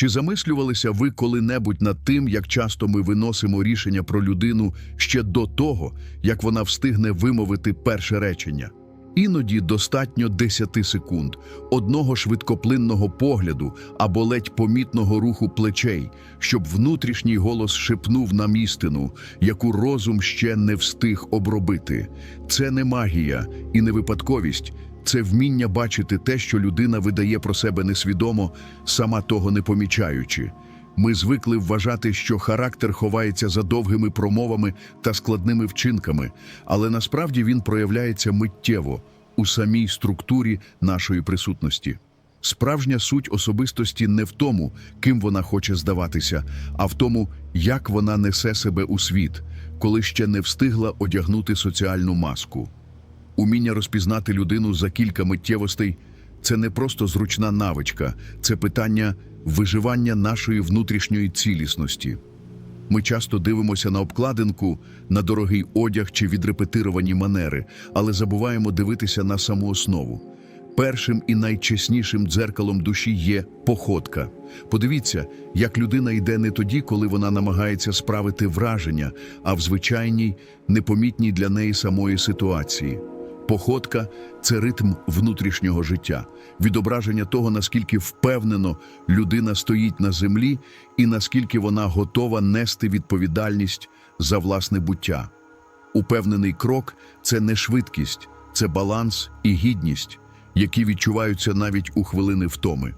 Чи замислювалися ви коли-небудь над тим, як часто ми виносимо рішення про людину ще до того, як вона встигне вимовити перше речення? Іноді достатньо 10 секунд, одного швидкоплинного погляду або ледь помітного руху плечей, щоб внутрішній голос шепнув нам істину, яку розум ще не встиг обробити. Це не магія і не випадковість, це вміння бачити те, що людина видає про себе несвідомо, сама того не помічаючи. Ми звикли вважати, що характер ховається за довгими промовами та складними вчинками, але насправді він проявляється миттєво у самій структурі нашої присутності. Справжня суть особистості не в тому, ким вона хоче здаватися, а в тому, як вона несе себе у світ, коли ще не встигла одягнути соціальну маску. Уміння розпізнати людину за кілька миттєвостей це не просто зручна навичка, це питання виживання нашої внутрішньої цілісності. Ми часто дивимося на обкладинку, на дорогий одяг чи відрепетировані манери, але забуваємо дивитися на саму основу. Першим і найчеснішим дзеркалом душі є походка. Подивіться, як людина йде не тоді, коли вона намагається справити враження, а в звичайній, непомітній для неї самої ситуації. Походка це ритм внутрішнього життя, відображення того, наскільки впевнено людина стоїть на землі і наскільки вона готова нести відповідальність за власне буття. Упевнений крок це не швидкість, це баланс і гідність, які відчуваються навіть у хвилини втоми.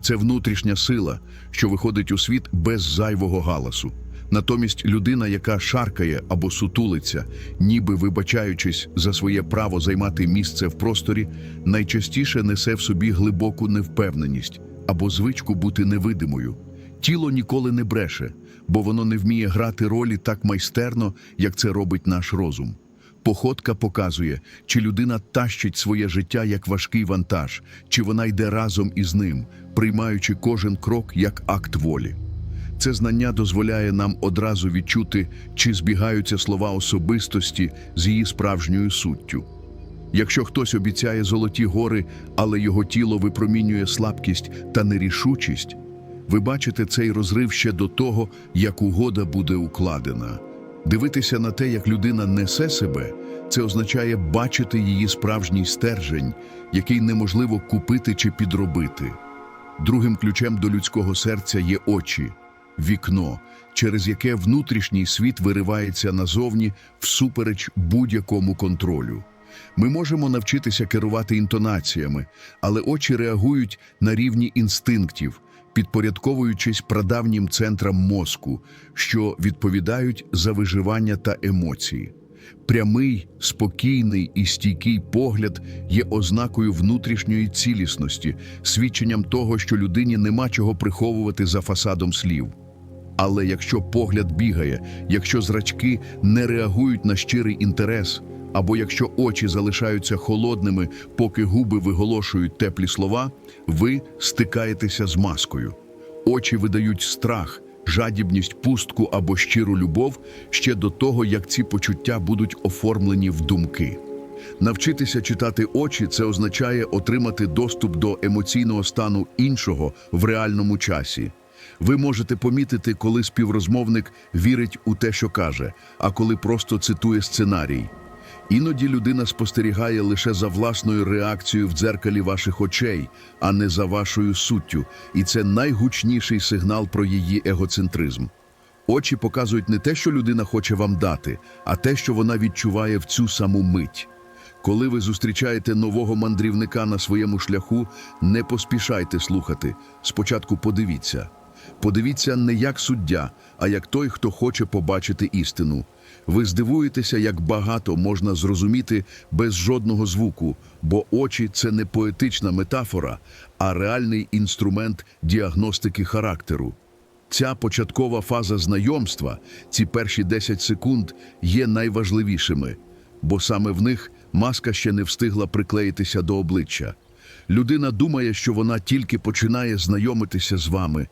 Це внутрішня сила, що виходить у світ без зайвого галасу. Натомість людина, яка шаркає або сутулиться, ніби вибачаючись за своє право займати місце в просторі, найчастіше несе в собі глибоку невпевненість або звичку бути невидимою. Тіло ніколи не бреше, бо воно не вміє грати ролі так майстерно, як це робить наш розум. Походка показує, чи людина тащить своє життя як важкий вантаж, чи вона йде разом із ним, приймаючи кожен крок як акт волі. Це знання дозволяє нам одразу відчути, чи збігаються слова особистості з її справжньою суттю. Якщо хтось обіцяє золоті гори, але його тіло випромінює слабкість та нерішучість, ви бачите цей розрив ще до того, як угода буде укладена. Дивитися на те, як людина несе себе, це означає бачити її справжній стержень, який неможливо купити чи підробити. Другим ключем до людського серця є очі, вікно, через яке внутрішній світ виривається назовні всупереч будь-якому контролю. Ми можемо навчитися керувати інтонаціями, але очі реагують на рівні інстинктів, підпорядковуючись прадавнім центрам мозку, що відповідають за виживання та емоції. Прямий, спокійний і стійкий погляд є ознакою внутрішньої цілісності, свідченням того, що людині нема чого приховувати за фасадом слів. Але якщо погляд бігає, якщо зрачки не реагують на щирий інтерес, або якщо очі залишаються холодними, поки губи виголошують теплі слова, ви стикаєтеся з маскою. Очі видають страх, жадібність, пустку або щиру любов ще до того, як ці почуття будуть оформлені в думки. Навчитися читати очі це означає отримати доступ до емоційного стану іншого в реальному часі. Ви можете помітити, коли співрозмовник вірить у те, що каже, а коли просто цитує сценарій. Іноді людина спостерігає лише за власною реакцією в дзеркалі ваших очей, а не за вашою суттю, і це найгучніший сигнал про її егоцентризм. Очі показують не те, що людина хоче вам дати, а те, що вона відчуває в цю саму мить. Коли ви зустрічаєте нового мандрівника на своєму шляху, не поспішайте слухати. Спочатку подивіться. Подивіться не як суддя, а як той, хто хоче побачити істину. Ви здивуєтеся, як багато можна зрозуміти без жодного звуку, бо очі це не поетична метафора, а реальний інструмент діагностики характеру. Ця початкова фаза знайомства, ці перші 10 секунд, є найважливішими, бо саме в них маска ще не встигла приклеїтися до обличчя. Людина думає, що вона тільки починає знайомитися з вами,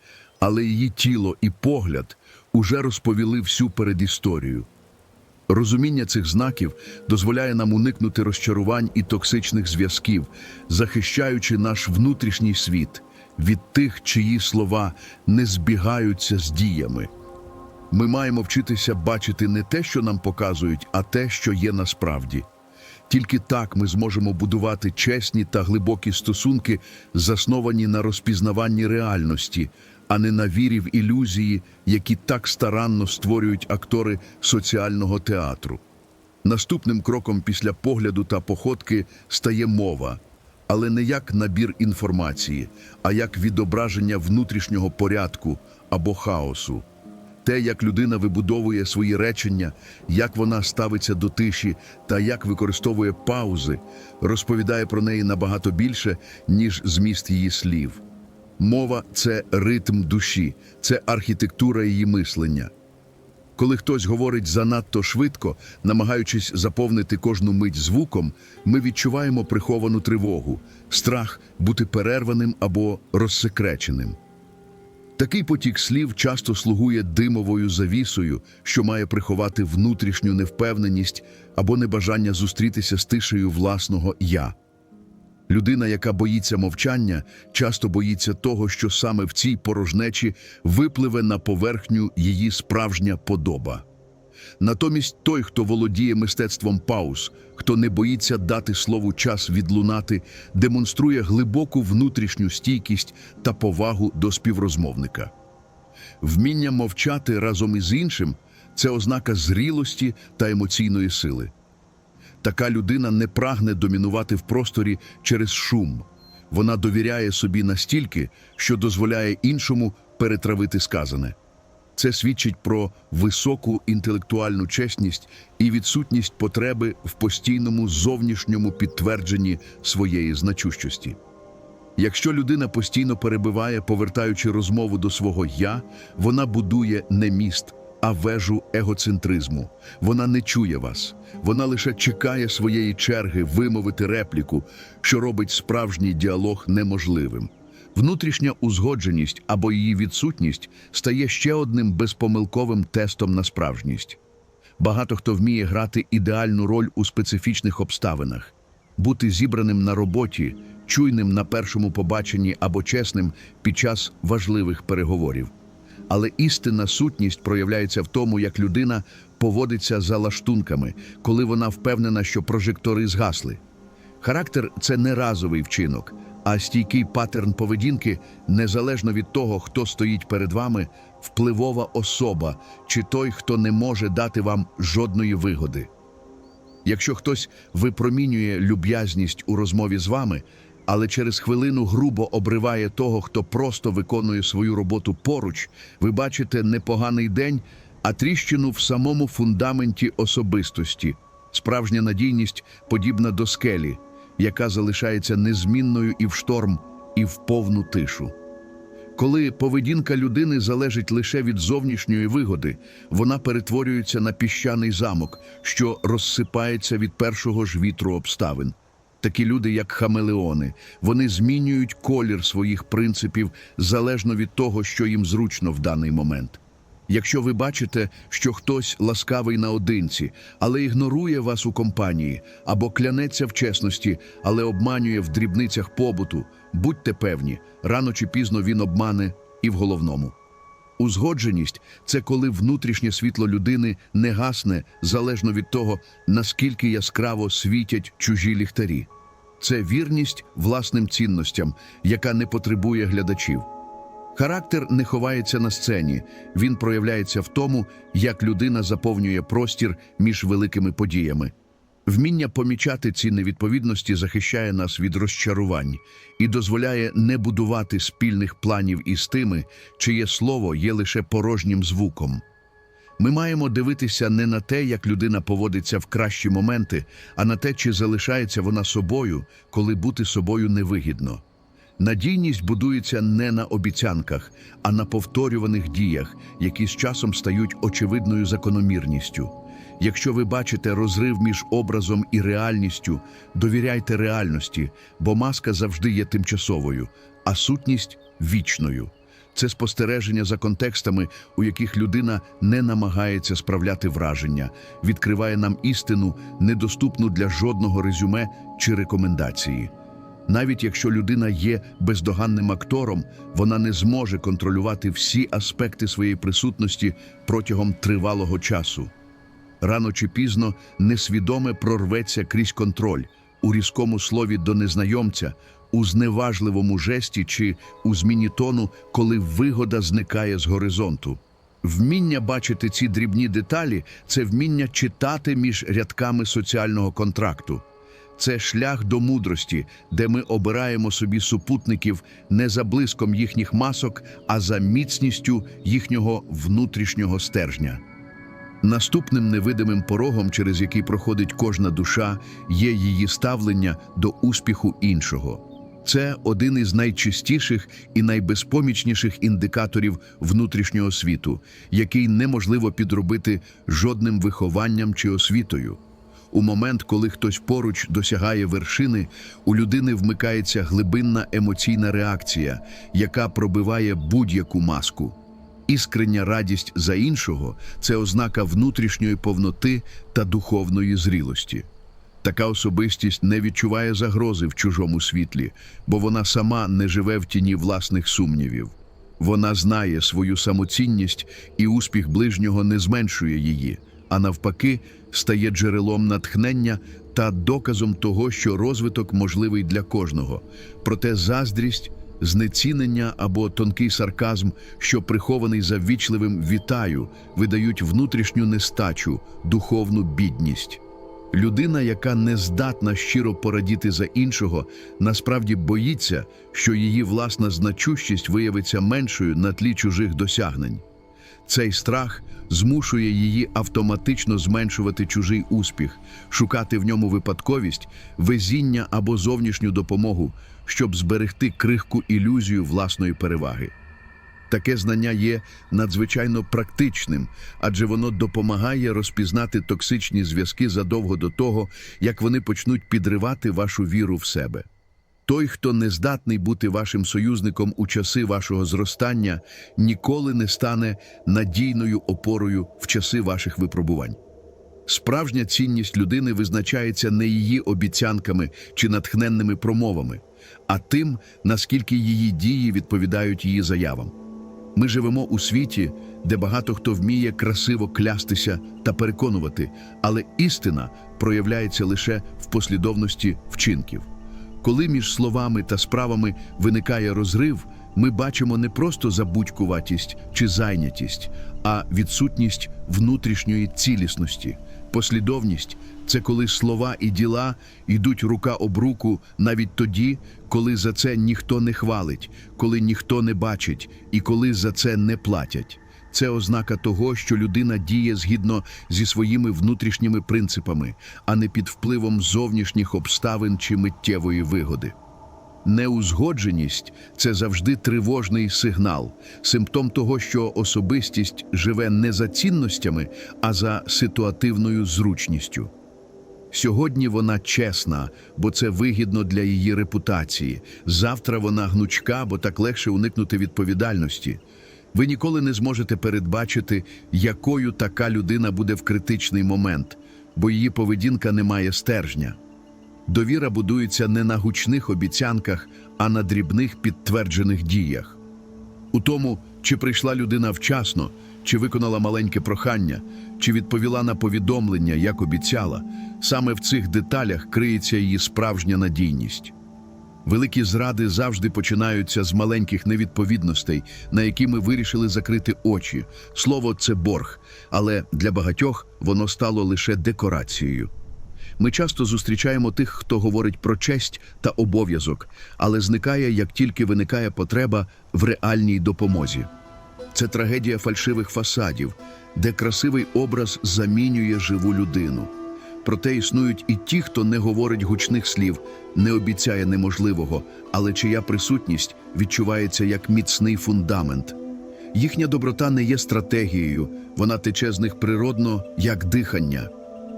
але її тіло і погляд уже розповіли всю передісторію. Розуміння цих знаків дозволяє нам уникнути розчарувань і токсичних зв'язків, захищаючи наш внутрішній світ, від тих, чиї слова не збігаються з діями. Ми маємо вчитися бачити не те, що нам показують, а те, що є насправді. Тільки так ми зможемо будувати чесні та глибокі стосунки, засновані на розпізнаванні реальності, а не на вірі в ілюзії, які так старанно створюють актори соціального театру. Наступним кроком після погляду та походки стає мова, але не як набір інформації, а як відображення внутрішнього порядку або хаосу. Те, як людина вибудовує свої речення, як вона ставиться до тиші та як використовує паузи, розповідає про неї набагато більше, ніж зміст її слів. Мова це ритм душі, це архітектура її мислення. Коли хтось говорить занадто швидко, намагаючись заповнити кожну мить звуком, ми відчуваємо приховану тривогу, страх бути перерваним або розсекреченим. Такий потік слів часто слугує димовою завісою, що має приховати внутрішню невпевненість або небажання зустрітися з тишею власного я. Людина, яка боїться мовчання, часто боїться того, що саме в цій порожнечі випливе на поверхню її справжня подоба. Натомість той, хто володіє мистецтвом пауз, хто не боїться дати слову час відлунати, демонструє глибоку внутрішню стійкість та повагу до співрозмовника. Вміння мовчати разом із іншим це ознака зрілості та емоційної сили. Така людина не прагне домінувати в просторі через шум. Вона довіряє собі настільки, що дозволяє іншому перетравити сказане. Це свідчить про високу інтелектуальну чесність і відсутність потреби в постійному зовнішньому підтвердженні своєї значущості. Якщо людина постійно перебиває, повертаючи розмову до свого я, вона будує не міст, а вежу егоцентризму. Вона не чує вас, вона лише чекає своєї черги вимовити репліку, що робить справжній діалог неможливим. Внутрішня узгодженість або її відсутність стає ще одним безпомилковим тестом на справжність. Багато хто вміє грати ідеальну роль у специфічних обставинах, бути зібраним на роботі, чуйним на першому побаченні або чесним під час важливих переговорів. Але істинна сутність проявляється в тому, як людина поводиться за лаштунками, коли вона впевнена, що прожектори згасли. Характер це не разовий вчинок, а стійкий паттерн поведінки, незалежно від того, хто стоїть перед вами, впливова особа чи той, хто не може дати вам жодної вигоди. Якщо хтось випромінює люб'язність у розмові з вами, але через хвилину грубо обриває того, хто просто виконує свою роботу поруч, ви бачите непоганий день, а тріщину в самому фундаменті особистості. Справжня надійність подібна до скелі, яка залишається незмінною і в шторм, і в повну тишу. Коли поведінка людини залежить лише від зовнішньої вигоди, вона перетворюється на піщаний замок, що розсипається від першого ж вітру обставин. Такі люди, як хамелеони, вони змінюють колір своїх принципів залежно від того, що їм зручно в даний момент. Якщо ви бачите, що хтось ласкавий наодинці, але ігнорує вас у компанії, або клянеться в чесності, але обманює в дрібницях побуту, будьте певні, рано чи пізно він обмане і в головному. Узгодженість це коли внутрішнє світло людини не гасне залежно від того, наскільки яскраво світять чужі ліхтарі. Це вірність власним цінностям, яка не потребує глядачів. Характер не ховається на сцені, він проявляється в тому, як людина заповнює простір між великими подіями. Вміння помічати ці невідповідності захищає нас від розчарувань і дозволяє не будувати спільних планів із тими, чиє слово є лише порожнім звуком. Ми маємо дивитися не на те, як людина поводиться в кращі моменти, а на те, чи залишається вона собою, коли бути собою невигідно. Надійність будується не на обіцянках, а на повторюваних діях, які з часом стають очевидною закономірністю. Якщо ви бачите розрив між образом і реальністю, довіряйте реальності, бо маска завжди є тимчасовою, а сутність вічною. Це спостереження за контекстами, у яких людина не намагається справляти враження, відкриває нам істину, недоступну для жодного резюме чи рекомендації. Навіть якщо людина є бездоганним актором, вона не зможе контролювати всі аспекти своєї присутності протягом тривалого часу. Рано чи пізно несвідоме прорветься крізь контроль у різкому слові до незнайомця, у зневажливому жесті чи у зміні тону, коли вигода зникає з горизонту. Вміння бачити ці дрібні деталі це вміння читати між рядками соціального контракту. Це шлях до мудрості, де ми обираємо собі супутників не за блиском їхніх масок, а за міцністю їхнього внутрішнього стержня. Наступним невидимим порогом, через який проходить кожна душа, є її ставлення до успіху іншого. Це один із найчистіших і найбезпомічніших індикаторів внутрішнього світу, який неможливо підробити жодним вихованням чи освітою. У момент, коли хтось поруч досягає вершини, у людини вмикається глибинна емоційна реакція, яка пробиває будь-яку маску. Іскрення радість за іншого це ознака внутрішньої повноти та духовної зрілості. Така особистість не відчуває загрози в чужому світлі, бо вона сама не живе в тіні власних сумнівів. Вона знає свою самоцінність, і успіх ближнього не зменшує її, а навпаки, стає джерелом натхнення та доказом того, що розвиток можливий для кожного. Проте заздрість, знецінення або тонкий сарказм, що прихований за ввічливим вітаю, видають внутрішню нестачу, духовну бідність. Людина, яка не здатна щиро порадіти за іншого, насправді боїться, що її власна значущість виявиться меншою на тлі чужих досягнень. Цей страх змушує її автоматично зменшувати чужий успіх, шукати в ньому випадковість, везіння або зовнішню допомогу, щоб зберегти крихку ілюзію власної переваги. Таке знання є надзвичайно практичним, адже воно допомагає розпізнати токсичні зв'язки задовго до того, як вони почнуть підривати вашу віру в себе. Той, хто не здатний бути вашим союзником у часи вашого зростання, ніколи не стане надійною опорою в часи ваших випробувань. Справжня цінність людини визначається не її обіцянками чи натхненними промовами, а тим, наскільки її дії відповідають її заявам. Ми живемо у світі, де багато хто вміє красиво клястися та переконувати, але істина проявляється лише в послідовності вчинків. Коли між словами та справами виникає розрив, ми бачимо не просто забудькуватість чи зайнятість, а відсутність внутрішньої цілісності. Послідовність це коли слова і діла йдуть рука об руку навіть тоді, коли за це ніхто не хвалить, коли ніхто не бачить і коли за це не платять. Це ознака того, що людина діє згідно зі своїми внутрішніми принципами, а не під впливом зовнішніх обставин чи миттєвої вигоди. Неузгодженість це завжди тривожний сигнал, симптом того, що особистість живе не за цінностями, а за ситуативною зручністю. Сьогодні вона чесна, бо це вигідно для її репутації. Завтра вона гнучка, бо так легше уникнути відповідальності. Ви ніколи не зможете передбачити, якою така людина буде в критичний момент, бо її поведінка не має стержня. Довіра будується не на гучних обіцянках, а на дрібних підтверджених діях. У тому, чи прийшла людина вчасно, чи виконала маленьке прохання, чи відповіла на повідомлення, як обіцяла, саме в цих деталях криється її справжня надійність. Великі зради завжди починаються з маленьких невідповідностей, на які ми вирішили закрити очі. Слово це борг, але для багатьох воно стало лише декорацією. Ми часто зустрічаємо тих, хто говорить про честь та обов'язок, але зникає, як тільки виникає потреба в реальній допомозі. Це трагедія фальшивих фасадів, де красивий образ замінює живу людину. Проте існують і ті, хто не говорить гучних слів, не обіцяє неможливого, але чия присутність відчувається як міцний фундамент. Їхня доброта не є стратегією, вона тече з них природно, як дихання.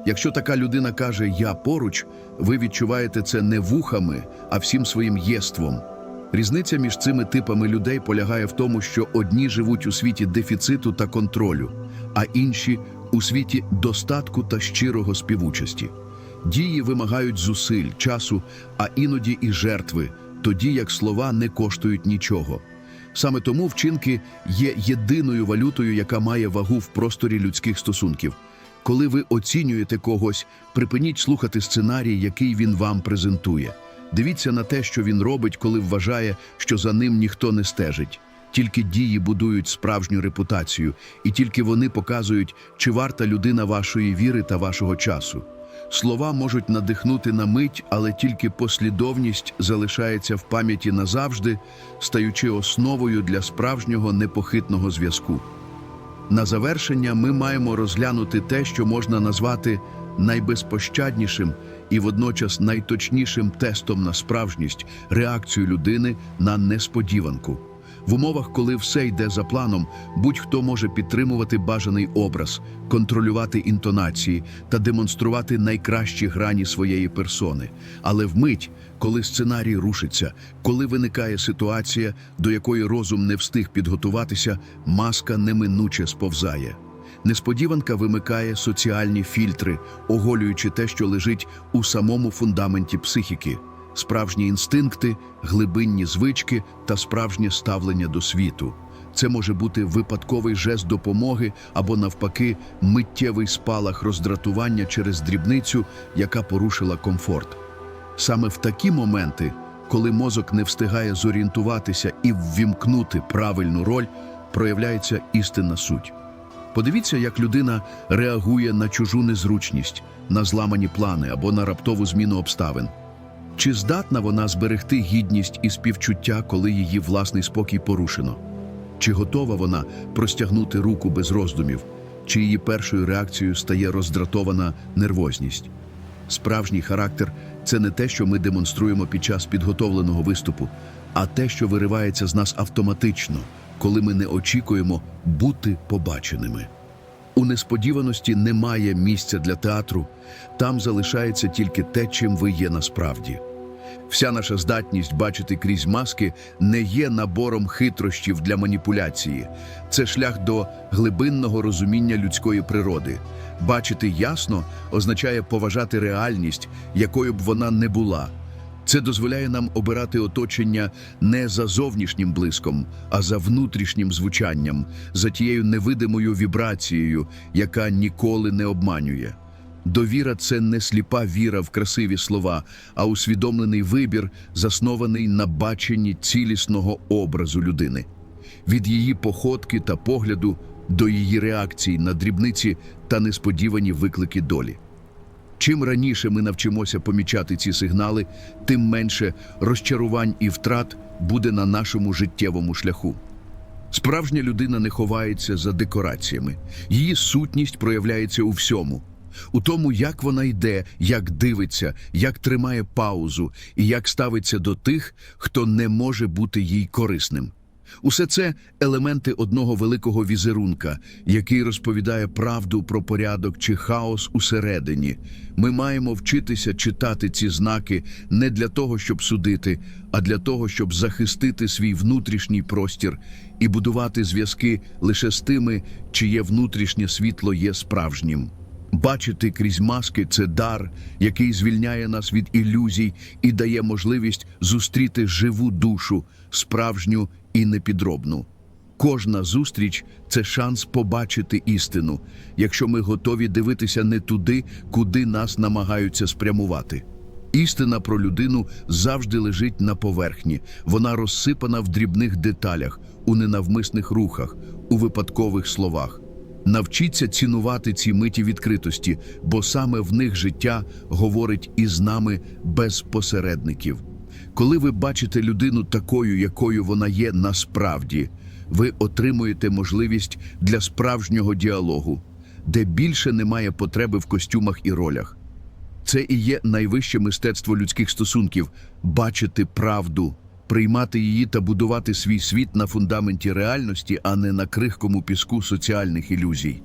Якщо така людина каже Я поруч, ви відчуваєте це не вухами, а всім своїм єством. Різниця між цими типами людей полягає в тому, що одні живуть у світі дефіциту та контролю, а інші у світі достатку та щирого співучасті. Дії вимагають зусиль, часу, а іноді і жертви, тоді як слова не коштують нічого. Саме тому вчинки є єдиною валютою, яка має вагу в просторі людських стосунків. Коли ви оцінюєте когось, припиніть слухати сценарій, який він вам презентує. Дивіться на те, що він робить, коли вважає, що за ним ніхто не стежить. Тільки дії будують справжню репутацію, і тільки вони показують, чи варта людина вашої віри та вашого часу. Слова можуть надихнути на мить, але тільки послідовність залишається в пам'яті назавжди, стаючи основою для справжнього непохитного зв'язку. На завершення ми маємо розглянути те, що можна назвати найбезпощаднішим і водночас найточнішим тестом на справжність реакцію людини на несподіванку. В умовах, коли все йде за планом, будь-хто може підтримувати бажаний образ, контролювати інтонації та демонструвати найкращі грані своєї персони. Але вмить, коли сценарій рушиться, коли виникає ситуація, до якої розум не встиг підготуватися, маска неминуче сповзає. Несподіванка вимикає соціальні фільтри, оголюючи те, що лежить у самому фундаменті психіки справжні інстинкти, глибинні звички та справжнє ставлення до світу. Це може бути випадковий жест допомоги або, навпаки, миттєвий спалах роздратування через дрібницю, яка порушила комфорт. Саме в такі моменти, коли мозок не встигає зорієнтуватися і ввімкнути правильну роль, проявляється істинна суть. Подивіться, як людина реагує на чужу незручність, на зламані плани або на раптову зміну обставин. Чи здатна вона зберегти гідність і співчуття, коли її власний спокій порушено? Чи готова вона простягнути руку без роздумів, чи її першою реакцією стає роздратована нервозність? Справжній характер це не те, що ми демонструємо під час підготовленого виступу, а те, що виривається з нас автоматично, коли ми не очікуємо бути побаченими. У несподіваності немає місця для театру, там залишається тільки те, чим ви є насправді. Вся наша здатність бачити крізь маски не є набором хитрощів для маніпуляції. Це шлях до глибинного розуміння людської природи. Бачити ясно означає поважати реальність, якою б вона не була. Це дозволяє нам обирати оточення не за зовнішнім блиском, а за внутрішнім звучанням, за тією невидимою вібрацією, яка ніколи не обманює. Довіра це не сліпа віра в красиві слова, а усвідомлений вибір, заснований на баченні цілісного образу людини. Від її походки та погляду до її реакцій на дрібниці та несподівані виклики долі. Чим раніше ми навчимося помічати ці сигнали, тим менше розчарувань і втрат буде на нашому життєвому шляху. Справжня людина не ховається за декораціями, її сутність проявляється у всьому. У тому, як вона йде, як дивиться, як тримає паузу і як ставиться до тих, хто не може бути їй корисним. Усе це елементи одного великого візерунка, який розповідає правду про порядок чи хаос усередині. Ми маємо вчитися читати ці знаки не для того, щоб судити, а для того, щоб захистити свій внутрішній простір і будувати зв'язки лише з тими, чиє внутрішнє світло є справжнім. Бачити крізь маски це дар, який звільняє нас від ілюзій і дає можливість зустріти живу душу, справжню і непідробну. Кожна зустріч це шанс побачити істину, якщо ми готові дивитися не туди, куди нас намагаються спрямувати. Істина про людину завжди лежить на поверхні, вона розсипана в дрібних деталях, у ненавмисних рухах, у випадкових словах. Навчіться цінувати ці миті відкритості, бо саме в них життя говорить із нами без посередників. Коли ви бачите людину такою, якою вона є насправді, ви отримуєте можливість для справжнього діалогу, де більше немає потреби в костюмах і ролях. Це і є найвище мистецтво людських стосунків бачити правду, приймати її та будувати свій світ на фундаменті реальності, а не на крихкому піску соціальних ілюзій.